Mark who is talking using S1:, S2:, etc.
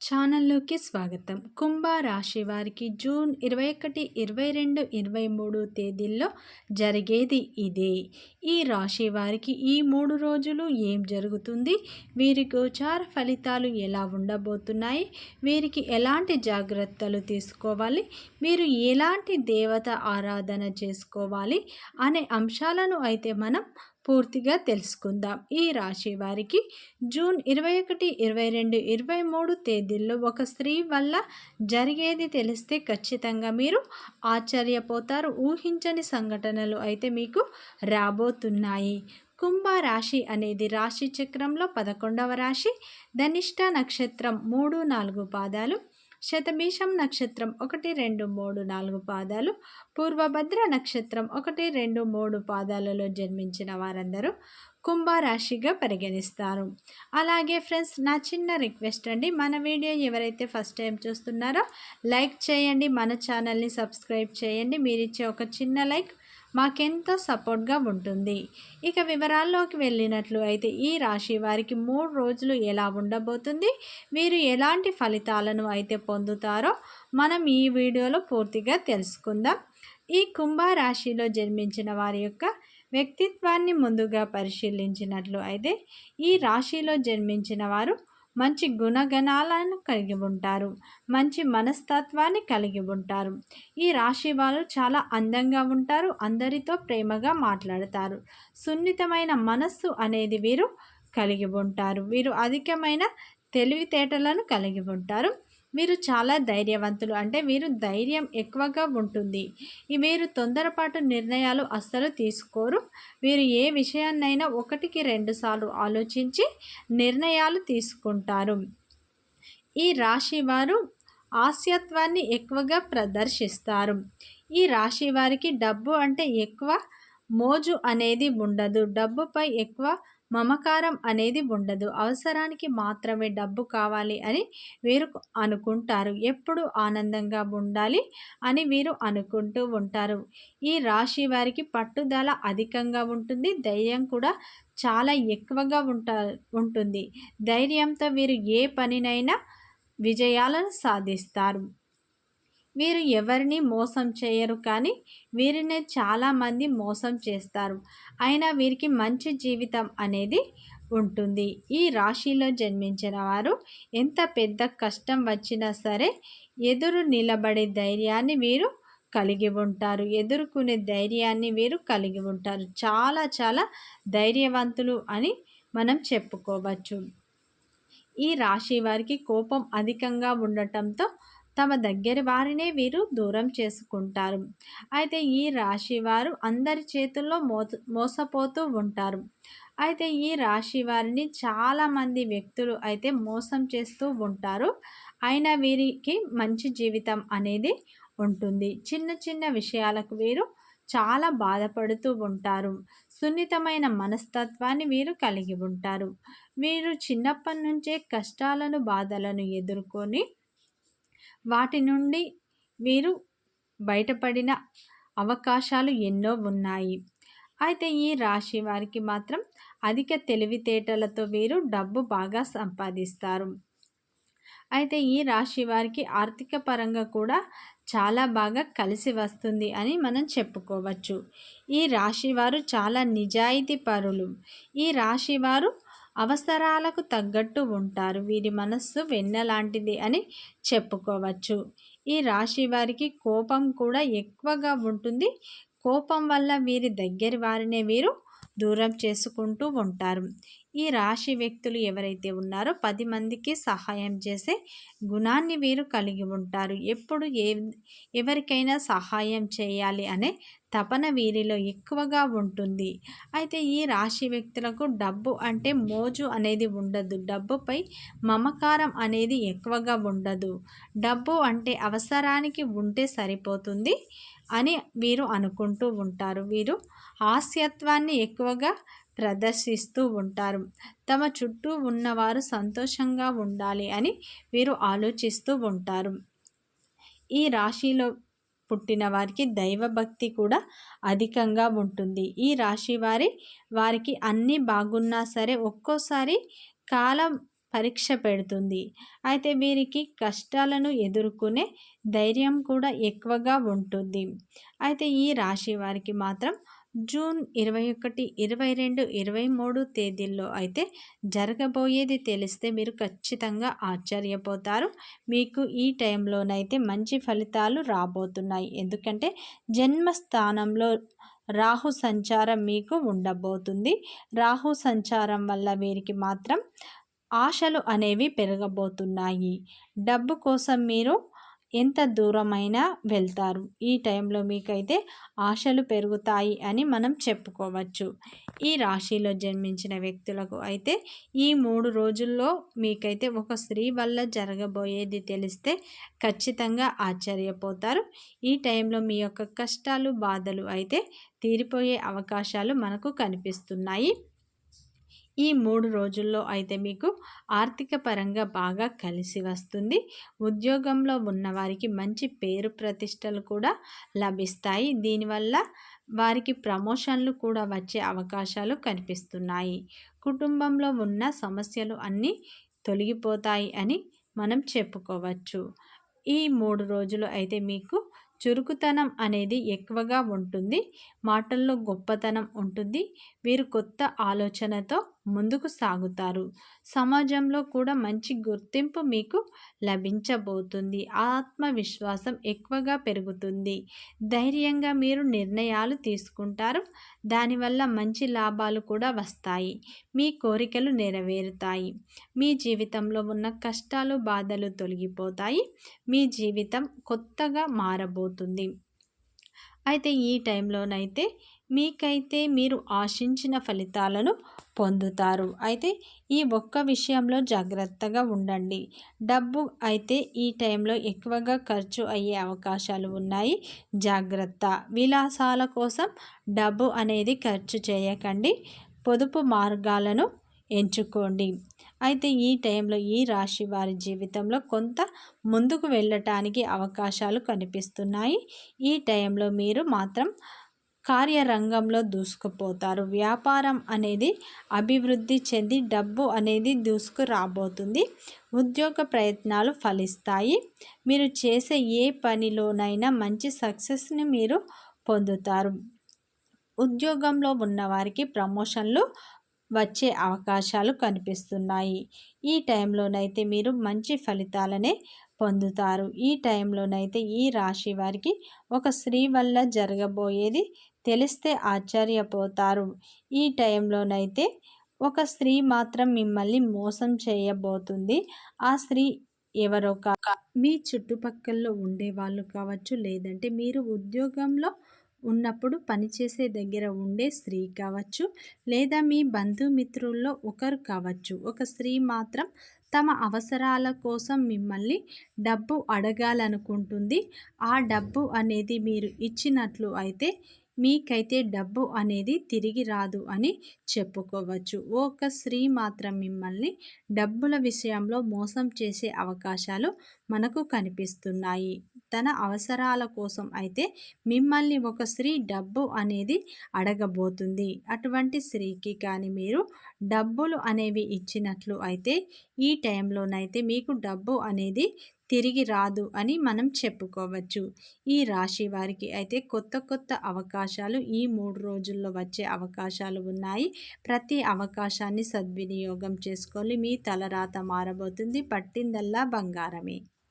S1: ఛానల్లోకి స్వాగతం. కుంభ రాశి వారికి జూన్ ఇరవై ఒకటి ఇరవై రెండు ఇరవై మూడు తేదీల్లో జరిగేది ఇదే. ఈ రాశి వారికి ఈ మూడు రోజులు ఏం జరుగుతుంది? వీరి గోచార ఫలితాలు ఎలా ఉండబోతున్నాయి? వీరికి ఎలాంటి జాగ్రత్తలు తీసుకోవాలి? మీరు ఎలాంటి దేవత ఆరాధన చేసుకోవాలి? అనే అంశాలను అయితే మనం పూర్తిగా తెలుసుకుందాం. ఈ రాశి వారికి జూన్ ఇరవై ఒకటి ఇరవై రెండు ఇరవై మూడు తేదీల్లో ఒక స్త్రీ వల్ల జరిగేది తెలిస్తే ఖచ్చితంగా మీరు ఆశ్చర్యపోతారు. ఊహించని సంఘటనలు అయితే మీకు రాబోతున్నాయి. కుంభ రాశి అనేది రాశి చక్రంలో పదకొండవ రాశి. ధనిష్ట నక్షత్రం మూడు నాలుగు పాదాలు. శతభీషం నక్షత్రం ఒకటి రెండు మూడు నాలుగు పాదాలు. పూర్వభద్ర నక్షత్రం ఒకటి రెండు మూడు పాదాలలో జన్మించిన వారందరూ కుంభరాశిగా పరిగణిస్తారు. అలాగే ఫ్రెండ్స్ నా చిన్న రిక్వెస్ట్ అండి మన వీడియో ఎవరైతే ఫస్ట్ టైం చూస్తున్నారో లైక్ చేయండి మన ఛానల్ని సబ్స్క్రైబ్ చేయండి. మీరు ఇచ్చే ఒక చిన్న లైక్ మాకెంతో సపోర్ట్గా ఉంటుంది. ఇక వివరాల్లోకి వెళ్ళినట్లు అయితే ఈ రాశి వారికి మూడు రోజులు ఎలా ఉండబోతుంది? వీరు ఎలాంటి ఫలితాలను అయితే పొందుతారో మనం ఈ వీడియోలో పూర్తిగా తెలుసుకుందాం. ఈ కుంభ రాశిలో జన్మించిన వారి యొక్క వ్యక్తిత్వాన్ని ముందుగా పరిశీలించినట్లు అయితే ఈ రాశిలో జన్మించిన వారు మంచి గుణగణాలను కలిగి ఉంటారు. మంచి మనస్తత్వాన్ని కలిగి ఉంటారు. ఈ రాశి వాళ్ళు చాలా అందంగా ఉంటారు. అందరితో ప్రేమగా మాట్లాడతారు. సున్నితమైన మనస్సు అనేది వీరు కలిగి ఉంటారు. వీరు అధికమైన తెలివితేటలను కలిగి ఉంటారు. మీరు చాలా ధైర్యవంతులు. అంటే మీరు ధైర్యం ఎక్కువగా ఉంటుంది. వీరు తొందరపాటు నిర్ణయాలు అస్సలు తీసుకోరు. వీరు ఏ విషయాన్నైనా ఒకటికి రెండుసార్లు ఆలోచించి నిర్ణయాలు తీసుకుంటారు. ఈ రాశి వారు హాస్యత్వాన్ని ఎక్కువగా ప్రదర్శిస్తారు. ఈ రాశి వారికి డబ్బు అంటే ఎక్కువ మోజు అనేది ఉండదు. డబ్బుపై ఎక్కువ మమకారం అనేది ఉండదు. అవసరానికి మాత్రమే డబ్బు కావాలి అని వీరు అనుకుంటారు. ఎప్పుడు ఆనందంగా ఉండాలి అని వీరు అనుకుంటూ ఉంటారు. ఈ రాశి వారికి పట్టుదల అధికంగా ఉంటుంది. ధైర్యం కూడా చాలా ఎక్కువగా ఉంటా ఉంటుంది. ధైర్యంతో వీరు ఏ పనినైనా విజయాలను సాధిస్తారు. వీరు ఎవరిని మోసం చేయరు కానీ వీరినే చాలామంది మోసం చేస్తారు. అయినా వీరికి మంచి జీవితం అనేది ఉంటుంది. ఈ రాశిలో జన్మించిన వారు ఎంత పెద్ద కష్టం వచ్చినా సరే ఎదురు నిలబడే ధైర్యాన్ని వీరు కలిగి ఉంటారు. ఎదుర్కొనే ధైర్యాన్ని వీరు కలిగి ఉంటారు. చాలా చాలా ధైర్యవంతులు అని మనం చెప్పుకోవచ్చు. ఈ రాశి వారికి కోపం అధికంగా ఉండటంతో తమ దగ్గర వారినే వీరు దూరం చేసుకుంటారు. అయితే ఈ రాశి వారు అందరి చేతుల్లో మోస మోసపోతూ ఉంటారు. అయితే ఈ రాశి వారిని చాలామంది వ్యక్తులు అయితే మోసం చేస్తూ ఉంటారు. అయినా వీరికి మంచి జీవితం అనేది ఉంటుంది. చిన్న చిన్న విషయాలకు వీరు చాలా బాధపడుతూ ఉంటారు. సున్నితమైన మనస్తత్వాన్ని వీరు కలిగి ఉంటారు. వీరు చిన్నప్పటి నుంచే కష్టాలను బాధలను ఎదుర్కొని వాటి నుండి వీరు బయటపడిన అవకాశాలు ఎన్నో ఉన్నాయి. అయితే ఈ రాశి వారికి మాత్రం అధిక తెలివితేటలతో వీరు డబ్బు బాగా సంపాదిస్తారు. అయితే ఈ రాశి వారికి ఆర్థిక పరంగా కూడా చాలా బాగా కలిసి వస్తుంది అని మనం చెప్పుకోవచ్చు. ఈ రాశి వారు చాలా నిజాయితీ పరులు ఈ రాశి వారు అవసరాలకు తగ్గట్టు ఉంటారు. వీరి మనస్సు వెన్నలాంటిది అని చెప్పుకోవచ్చు. ఈ రాశి వారికి కోపం కూడా ఎక్కువగా ఉంటుంది. కోపం వల్ల వీరి దగ్గర వారినే వీరు దూరం చేసుకుంటూ ఉంటారు. ఈ రాశి వ్యక్తులు ఎవరైతే ఉన్నారో పది మందికి సహాయం చేసే గుణాన్ని వీరు కలిగి ఉంటారు. ఎప్పుడు ఏ ఎవరికైనా సహాయం చేయాలి అనే తపన వీరిలో ఎక్కువగా ఉంటుంది. అయితే ఈ రాశి వ్యక్తులకు డబ్బు అంటే మోజు అనేది ఉండదు. డబ్బుపై మమకారం అనేది ఎక్కువగా ఉండదు. డబ్బు అంటే అవసరానికి ఉంటే సరిపోతుంది అని వీరు అనుకుంటూ ఉంటారు. వీరు హాస్యత్వాన్ని ఎక్కువగా ప్రదర్శిస్తూ ఉంటారు. తమ చుట్టూ ఉన్నవారు సంతోషంగా ఉండాలి అని వీరు ఆలోచిస్తూ ఉంటారు. ఈ రాశిలో పుట్టిన వారికి దైవభక్తి కూడా అధికంగా ఉంటుంది. ఈ రాశి వారి వారికి అన్నీ బాగున్నా సరే ఒక్కోసారి కాలం పరీక్ష పెడుతుంది. అయితే వీరికి కష్టాలను ఎదుర్కొనే ధైర్యం కూడా ఎక్కువగా ఉంటుంది. అయితే ఈ రాశి వారికి మాత్రం జూన్ ఇరవై ఒకటి ఇరవై రెండు ఇరవై మూడు తేదీల్లో అయితే జరగబోయేది తెలిస్తే మీరు ఖచ్చితంగా ఆశ్చర్యపోతారు. మీకు ఈ టైంలోనైతే మంచి ఫలితాలు రాబోతున్నాయి. ఎందుకంటే జన్మస్థానంలో రాహు సంచారం మీకు ఉండబోతుంది. రాహు సంచారం వల్ల వీరికి మాత్రం ఆశలు అనేవి పెరగబోతున్నాయి. డబ్బు కోసం మీరు ఎంత దూరమైనా వెళ్తారు. ఈ టైంలో మీకైతే ఆశలు పెరుగుతాయి అని మనం చెప్పుకోవచ్చు. ఈ రాశిలో జన్మించిన వ్యక్తులకు అయితే ఈ మూడు రోజుల్లో మీకైతే ఒక స్త్రీ వల్ల జరగబోయేది తెలిస్తే ఖచ్చితంగా ఆశ్చర్యపోతారు. ఈ టైంలో మీ యొక్క కష్టాలు బాధలు అయితే తీరిపోయే అవకాశాలు మనకు కనిపిస్తున్నాయి. ఈ మూడు రోజుల్లో అయితే మీకు ఆర్థిక పరంగా బాగా కలిసి వస్తుంది. ఉద్యోగంలో ఉన్నవారికి మంచి పేరు ప్రతిష్టలు కూడా లభిస్తాయి. దీనివల్ల వారికి ప్రమోషన్లు కూడా వచ్చే అవకాశాలు కనిపిస్తున్నాయి. కుటుంబంలో ఉన్న సమస్యలు అన్నీ తొలగిపోతాయి అని మనం చెప్పుకోవచ్చు. ఈ మూడు రోజులు అయితే మీకు చురుకుతనం అనేది ఎక్కువగా ఉంటుంది. మాటల్లో గొప్పతనం ఉంటుంది. వీరు కొత్త ఆలోచనతో ముందుకు సాగుతారు. సమాజంలో కూడా మంచి గుర్తింపు మీకు లభించబోతుంది. ఆత్మవిశ్వాసం ఎక్కువగా పెరుగుతుంది. ధైర్యంగా మీరు నిర్ణయాలు తీసుకుంటారు. దానివల్ల మంచి లాభాలు కూడా వస్తాయి. మీ కోరికలు నెరవేరుతాయి. మీ జీవితంలో ఉన్న కష్టాలు బాధలు తొలగిపోతాయి. మీ జీవితం కొత్తగా మారబోతుంది. అయితే ఈ టైంలోనైతే మీకైతే మీరు ఆశించిన ఫలితాలను పొందుతారు. అయితే ఈ ఒక్క విషయంలో జాగ్రత్తగా ఉండండి. డబ్బు అయితే ఈ టైంలో ఎక్కువగా ఖర్చు అయ్యే అవకాశాలు ఉన్నాయి. జాగ్రత్త. విలాసాల కోసం డబ్బు అనేది ఖర్చు చేయకండి. పొదుపు మార్గాలను ఎంచుకోండి. అయితే ఈ టైంలో ఈ రాశి వారి జీవితంలో కొంత ముందుకు వెళ్ళటానికి అవకాశాలు కనిపిస్తున్నాయి. ఈ టైంలో మీరు మాత్రం కార్యరంగంలో దూసుకుపోతారు. వ్యాపారం అనేది అభివృద్ధి చెంది డబ్బు అనేది దూసుకురాబోతుంది. ఉద్యోగ ప్రయత్నాలు ఫలిస్తాయి. మీరు చేసే ఏ పనిలోనైనా మంచి సక్సెస్ని మీరు పొందుతారు. ఉద్యోగంలో ఉన్నవారికి ప్రమోషన్లు వచ్చే అవకాశాలు కనిపిస్తున్నాయి. ఈ టైంలోనైతే మీరు మంచి ఫలితాలనే పొందుతారు. ఈ టైంలోనైతే ఈ రాశి వారికి ఒక స్త్రీ వల్ల జరగబోయేది తెలిస్తే ఆశ్చర్యపోతారు. ఈ టైంలోనైతే ఒక స్త్రీ మాత్రం మిమ్మల్ని మోసం చేయబోతుంది. ఆ స్త్రీ ఎవరో కాక మీ చుట్టుపక్కల్లో ఉండే వాళ్ళు కావచ్చు లేదంటే మీరు ఉద్యోగంలో ఉన్నప్పుడు పనిచేసే దగ్గర ఉండే స్త్రీ కావచ్చు లేదా మీ బంధుమిత్రుల్లో ఒకరు కావచ్చు. ఒక స్త్రీ మాత్రం తమ అవసరాల కోసం మిమ్మల్ని డబ్బు అడగాలనుకుంటుంది. ఆ డబ్బు అనేది మీరు ఇచ్చినట్లు అయితే మీకైతే డబ్బు అనేది తిరిగి రాదు అని చెప్పుకోవచ్చు. ఒక స్త్రీ మాత్రం మిమ్మల్ని డబ్బుల విషయంలో మోసం చేసే అవకాశాలు మనకు కనిపిస్తున్నాయి. తన అవసరాల కోసం అయితే మిమ్మల్ని ఒక స్త్రీ డబ్బు అనేది అడగబోతుంది. అటువంటి స్త్రీకి కానీ మీరు డబ్బులు అనేవి ఇచ్చినట్లు అయితే ఈ టైంలోనైతే మీకు డబ్బు అనేది తిరిగి రాదు అని మనం చెప్పుకోవచ్చు. ఈ రాశి వారికి అయితే కొత్త కొత్త అవకాశాలు ఈ మూడు రోజుల్లో వచ్చే అవకాశాలు ఉన్నాయి. ప్రతి అవకాశాన్ని సద్వినియోగం చేసుకోవాలి మీ తలరాత మారబోతుంది. పట్టిందల్లా బంగారమే.